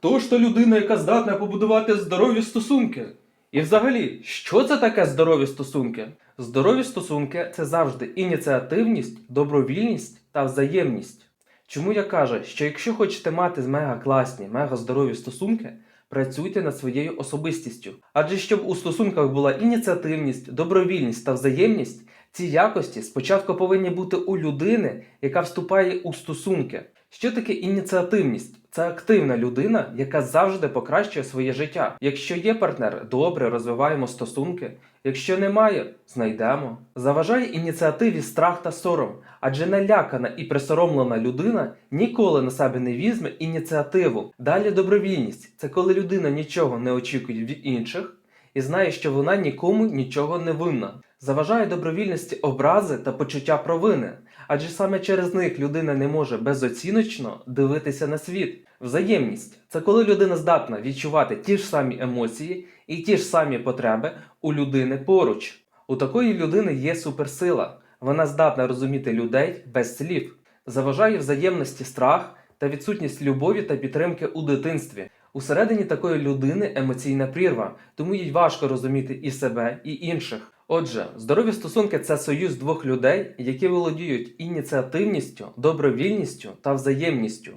Хто ж та людина, яка здатна побудувати здорові стосунки? І взагалі, що це таке здорові стосунки? Здорові стосунки це завжди ініціативність, добровільність та взаємність. Чому я кажу, що якщо хочете мати мега класні, мега здорові стосунки, працюйте над своєю особистістю. Адже щоб у стосунках була ініціативність, добровільність та взаємність, ці якості спочатку повинні бути у людини, яка вступає у стосунки. Що таке ініціативність? Це активна людина, яка завжди покращує своє життя. Якщо є партнер, добре розвиваємо стосунки. Якщо немає, знайдемо. Заважає ініціативі страх та сором, адже налякана і присоромлена людина ніколи на себе не візьме ініціативу. Далі добровільність це коли людина нічого не очікує від інших і знає, що вона нікому нічого не винна. Заважає добровільності образи та почуття провини, адже саме через них людина не може безоціночно дивитися на світ. Взаємність це коли людина здатна відчувати ті ж самі емоції і ті ж самі потреби у людини поруч. У такої людини є суперсила. Вона здатна розуміти людей без слів. Заважає взаємності страх та відсутність любові та підтримки у дитинстві. Усередині такої людини емоційна прірва, тому їй важко розуміти і себе, і інших. Отже, здорові стосунки це союз двох людей, які володіють ініціативністю, добровільністю та взаємністю.